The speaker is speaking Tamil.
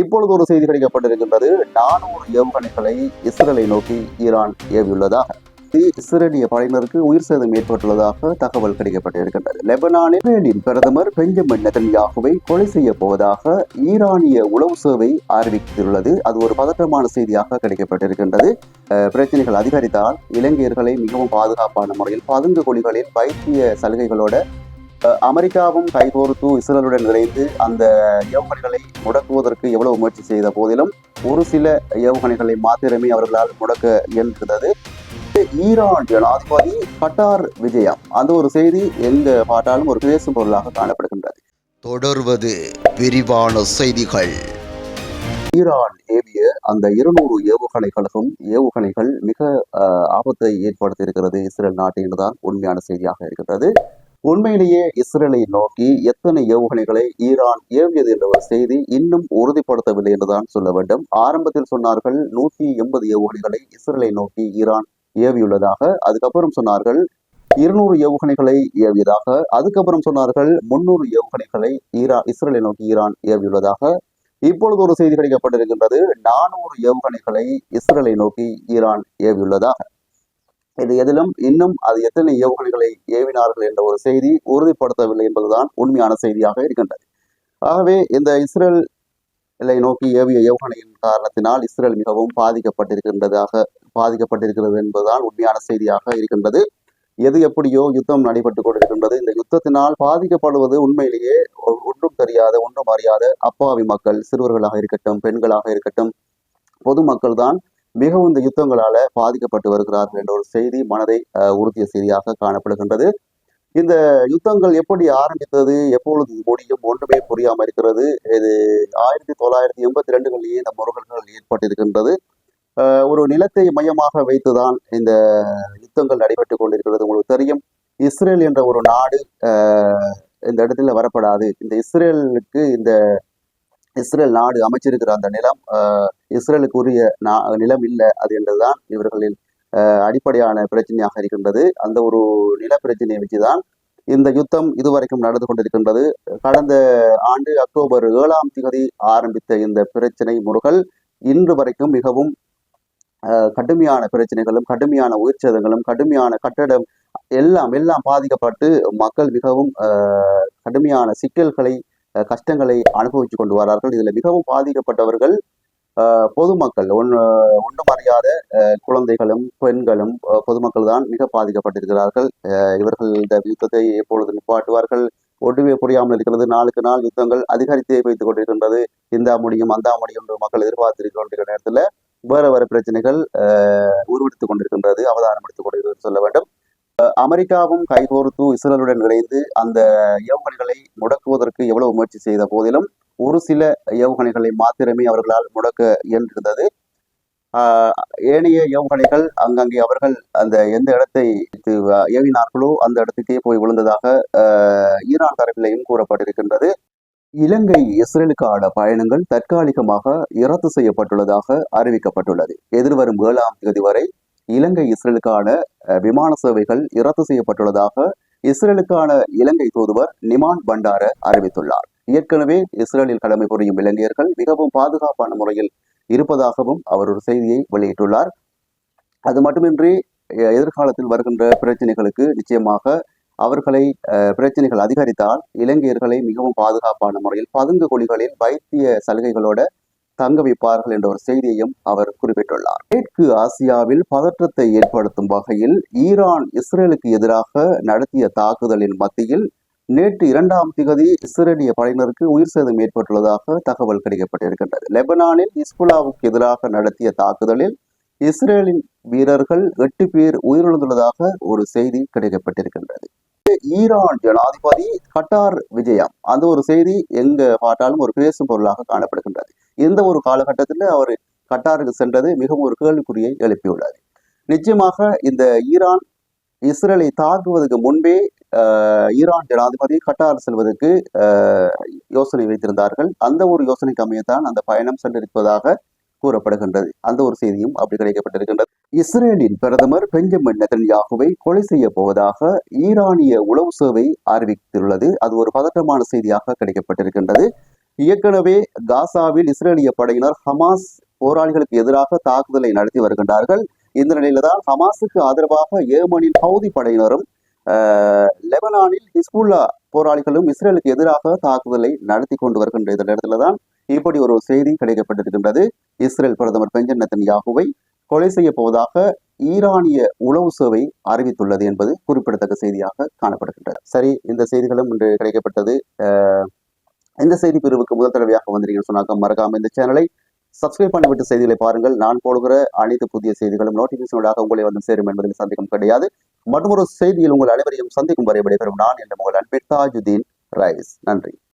இப்பொழுது ஒரு செய்தி கிடைக்கப்பட்டிருக்கின்றது. நானூறு ஏவுகணைகளை இஸ்ரேலை நோக்கி ஈரான் ஏவியுள்ளதாக இஸ்ரேலிய படையினருக்கு உயிர் சேதம் ஏற்பட்டுள்ளதாக தகவல் கிடைக்கப்பட்டிருக்கின்றது. லெபனானில் பிரதமர் பெஞ்சமின் நெதன்யாகுவை கொலை செய்ய போவதாக ஈரானிய உளவு சேவை அறிவித்துள்ளது. அது ஒரு பதற்றமான செய்தியாக கிடைக்கப்பட்டிருக்கின்றது. பிரச்சனைகள் அதிகரித்தால் இலங்கையர்களை மிகவும் பாதுகாப்பான முறையில் பதுங்கு குழிகளில் வைத்திய சலுகைகளோட அமெரிக்காவும் கைகோர்த்து இஸ்ரேலுடன் இணைந்து அந்த ஏவுகணைகளை முடக்குவதற்கு எவ்வளவு முயற்சி செய்த போதிலும் ஒரு சில ஏவுகணைகளை மாத்திரமே அவர்களால் முடக்க இயன்றது ஈரான் ஜனாதிபதி கட்டார் விஜயம். அந்த ஒரு செய்தி எங்க பார்த்தாலும் ஒரு பேசும் பொருளாக காணப்படுகின்றது. தொடர்வது விரிவான செய்திகள். ஈரான் ஏவிய அந்த இருநூறு ஏவுகணைகளுக்கும் ஏவுகணைகள் மிக ஆபத்தை ஏற்படுத்தி இருக்கிறது இஸ்ரேல் நாட்டு என்றுதான் உண்மையான செய்தியாக இருக்கின்றது. உண்மையிலேயே இஸ்ரேலை நோக்கி எத்தனை ஏவுகணைகளை ஈரான் ஏவியது என்ற ஒரு செய்தி இன்னும் உறுதிப்படுத்தவில்லை என்றுதான் சொல்ல வேண்டும். ஆரம்பத்தில் சொன்னார்கள் நூத்தி எண்பது ஏவுகணைகளை இஸ்ரேலை நோக்கி ஈரான் ஏவியுள்ளதாக. அதுக்கப்புறம் சொன்னார்கள் இருநூறு ஏவுகணைகளை ஏவியதாக. அதுக்கப்புறம் சொன்னார்கள் முன்னூறு ஏவுகணைகளை ஈரா இஸ்ரேலை நோக்கி ஈரான் ஏவியுள்ளதாக. இப்பொழுது ஒரு செய்தி கிடைக்கப்பட்டிருக்கின்றது நானூறு ஏவுகணைகளை இஸ்ரேலை நோக்கி ஈரான் ஏவியுள்ளதாக. இது எதிலும் இன்னும் அது எத்தனை ஏவுகணைகளை ஏவினார்கள் என்ற ஒரு செய்தி உறுதிப்படுத்தவில்லை என்பதுதான் உண்மையான செய்தியாக இருக்கின்றது. ஆகவே இந்த இஸ்ரேல் இஸ்ரேலை நோக்கி ஏவிய ஏவுகணையின் காரணத்தினால் இஸ்ரேல் மிகவும் பாதிக்கப்பட்டிருக்கின்றதாக பாதிக்கப்பட்டிருக்கிறது என்பதுதான் உண்மையான செய்தியாக இருக்கின்றது. எது எப்படியோ யுத்தம் நடைபெற்று கொண்டிருக்கின்றது. இந்த யுத்தத்தினால் பாதிக்கப்படுவது உண்மையிலேயே ஒன்றும் தெரியாத ஒன்றும் அறியாத அப்பாவி மக்கள் சிறுவர்களாக இருக்கட்டும் பெண்களாக இருக்கட்டும் பொதுமக்கள் தான் மிகவும் இந்த யுத்தங்களால பாதிக்கப்பட்டு வருகிறார்கள் என்ற ஒரு செய்தி மனதை உறுதிய உறுத்திய செய்தியாக காணப்படுகின்றது. இந்த யுத்தங்கள் எப்படி ஆரம்பித்தது எப்பொழுது முடியும் ஒன்றுமே புரியாம இருக்கிறது. இது ஆயிரத்தி தொள்ளாயிரத்தி எண்பத்தி ரெண்டுகளிலேயே இந்த முருகல்கள் ஏற்பட்டிருக்கின்றது. ஒரு நிலத்தை மையமாக வைத்துதான் இந்த யுத்தங்கள் நடைபெற்றுக் கொண்டிருக்கிறது. உங்களுக்கு தெரியும் இஸ்ரேல் என்ற ஒரு நாடு இந்த இடத்துல வரப்படாது. இந்த இஸ்ரேலுக்கு இந்த இஸ்ரேல் நாடு அமைச்சிருக்கிற அந்த நிலம் அஹ், இஸ்ரேலுக்கு உரிய நா- நிலம் இல்லை அது என்றுதான் இவர்களின் அஹ், அடிப்படையான பிரச்சனையாக இருக்கின்றது. அந்த ஒரு நில பிரச்சனையை வச்சுதான் இந்த யுத்தம் இதுவரைக்கும் நடந்து கொண்டிருக்கின்றது. கடந்த ஆண்டு அக்டோபர் ஏழாம் தேதி ஆரம்பித்த இந்த பிரச்சனை முருகல் இன்று வரைக்கும் மிகவும் கடுமையான பிரச்சனைகளும் கடுமையான உயிர் சேதங்களும் கடுமையான கட்டடம் எல்லாம் எல்லாம் பாதிக்கப்பட்டு மக்கள் மிகவும் கடுமையான சிக்கல்களை கஷ்டங்களை அனுபவித்து கொண்டு வரார்கள். இதுல மிகவும் பாதிக்கப்பட்டவர்கள் பொதுமக்கள். ஒன்று ஒன்றும் அறியாத குழந்தைகளும் பெண்களும் பொதுமக்கள் தான் மிக பாதிக்கப்பட்டிருக்கிறார்கள். இவர்கள் இந்த யுத்தத்தை எப்பொழுது நிப்பாட்டுவார்கள்? ஒன்றுமே புரியாமல் இருக்கிறது. நாளுக்கு நாள் யுத்தங்கள் அதிகரித்தே வைத்துக் கொண்டிருக்கின்றது. இந்த முடியும் அந்த முடியும் என்று மக்கள் எதிர்பார்த்திருக்கின்ற நேரத்தில் வேறு வேறு பிரச்சனைகள் உருவெடுத்துக் கொண்டிருக்கின்றது அவதானம் எடுத்துக் கொண்டிருக்கிறது சொல்ல வேண்டும். அமெரிக்காவும் கைகோர்த்து இஸ்ரேலுடன் இணைந்து அந்த ஏவுகணைகளை முடக்குவதற்கு எவ்வளவு முயற்சி செய்த போதிலும் ஒரு சில ஏவுகணைகளை மாத்திரமே அவர்களால் முடக்க இயன்றிருந்தது. ஆஹ், ஏனைய ஏவுகணைகள் அங்கங்கே அவர்கள் அந்த எந்த இடத்தை ஏவினார்களோ அந்த இடத்துக்கே போய் விழுந்ததாக ஈரான் தரப்பிலையும் கூறப்பட்டிருக்கின்றது. இலங்கை இஸ்ரேலுக்கான பயணங்கள் தற்காலிகமாக இரத்து செய்யப்பட்டுள்ளதாக அறிவிக்கப்பட்டுள்ளது. எதிர்வரும் ஏழாம் தேதி வரை இலங்கை இஸ்ரேலுக்கான விமான சேவைகள் ரத்து செய்யப்பட்டுள்ளதாக இஸ்ரேலுக்கான இலங்கை தூதுவர் நிமான் பண்டார அறிவித்துள்ளார். ஏற்கனவே இஸ்ரேலில் கடமை புரியும் இலங்கையர்கள் மிகவும் பாதுகாப்பான முறையில் இருப்பதாகவும் அவர் ஒரு செய்தியை வெளியிட்டுள்ளார். அது மட்டுமின்றி எதிர்காலத்தில் வருகின்ற பிரச்சனைகளுக்கு நிச்சயமாக அவர்களை பிரச்சனைகள் அதிகரித்தால் இலங்கையர்களை மிகவும் பாதுகாப்பான முறையில் பதுங்கு குழிகளில் வைத்திய சலுகைகளோட தங்க வைப்பார்கள் என்ற ஒரு செய்தியையும் அவர் குறிப்பிட்டுள்ளார். மேற்கு ஆசியாவில் பதற்றத்தை ஏற்படுத்தும் வகையில் ஈரான் இஸ்ரேலுக்கு எதிராக நடத்திய தாக்குதலின் மத்தியில் நேற்று இரண்டாம் திகதி இஸ்ரேலிய படையினருக்கு உயிர் சேதம் ஏற்பட்டுள்ளதாக தகவல் கிடைக்கப்பட்டிருக்கின்றது. லெபனானில் இஸ்புலாவுக்கு எதிராக நடத்திய தாக்குதலில் இஸ்ரேலின் வீரர்கள் எட்டு பேர் உயிரிழந்துள்ளதாக ஒரு செய்தி கிடைக்கப்பட்டிருக்கின்றது. ஈரான் ஜனாதிபதி கட்டார் விஜயம். அந்த ஒரு செய்தி எங்க பார்த்தாலும் ஒரு பேசும் பொருளாக காணப்படுகின்றது. இந்த ஒரு காலகட்டத்தில் அவர் கட்டாருக்கு சென்றது மிகவும் ஒரு கேள்விக்குறியை எழுப்பியுள்ளது நிச்சயமாக இந்த ஈரான் இஸ்ரேலை தாக்குவதற்கு முன்பே ஆஹ், ஈரான் ஜனாதிபதி கட்டார் செல்வதற்கு யோசனை வைத்திருந்தார்கள். அந்த ஒரு யோசனைக்கு அமையத்தான் அந்த பயணம் சென்றிருப்பதாக கூறப்படுகின்றது. அந்த ஒரு செய்தியும் அப்படி கிடைக்கப்பட்டிருக்கின்றது. இஸ்ரேலின் பிரதமர் பெஞ்சமின் நெதன்யாகுவை கொலை செய்ய போவதாக ஈரானிய உளவு சேவை அறிவித்துள்ளது. அது ஒரு பதற்றமான செய்தியாக கிடைக்கப்பட்டிருக்கின்றது. ஏற்கனவே காசாவில் இஸ்ரேலிய படையினர் ஹமாஸ் போராளிகளுக்கு எதிராக தாக்குதலை நடத்தி வருகின்றார்கள். இந்த நிலையில தான் ஹமாஸுக்கு ஆதரவாக ஏமனின் ஹவுதி படையினரும் லெபனானில் ஹிஸ்புல்லா போராளிகளும் இஸ்ரேலுக்கு எதிராக தாக்குதலை நடத்தி கொண்டு வருகின்ற இந்த இடத்துல தான் இப்படி ஒரு செய்தி கிடைக்கப்பட்டிருக்கின்றது. இஸ்ரேல் பிரதமர் பெஞ்சன் நெத்தன்யாகுவை கொலை செய்ய போவதாக ஈரானிய உளவு சேவை அறிவித்துள்ளது என்பது குறிப்பிடத்தக்க செய்தியாக காணப்படுகின்றது. சரி இந்த செய்திகளும் இன்று கிடைக்கப்பட்டது. இந்த செய்தி பிரிவுக்கு முதல் தடவையாக வந்தீங்கன்னு சொன்னாக்க மறக்காம இந்த சேனலை சப்ஸ்கிரைப் பண்ணிவிட்டு செய்திகளை பாருங்கள். நான் போடுகிற அனைத்து புதிய செய்திகளும் நோட்டிபிகேஷனோடாக உங்களை வந்து சேரும் என்பதில் சந்தேகம் கிடையாது. மற்றொரு செய்தியில் உங்கள் அனைவரையும் சந்திக்கும் வரை விடைபெறும் நான் என்ற உங்கள் அன்பின் தாஜுதீன் ரைஸ். நன்றி.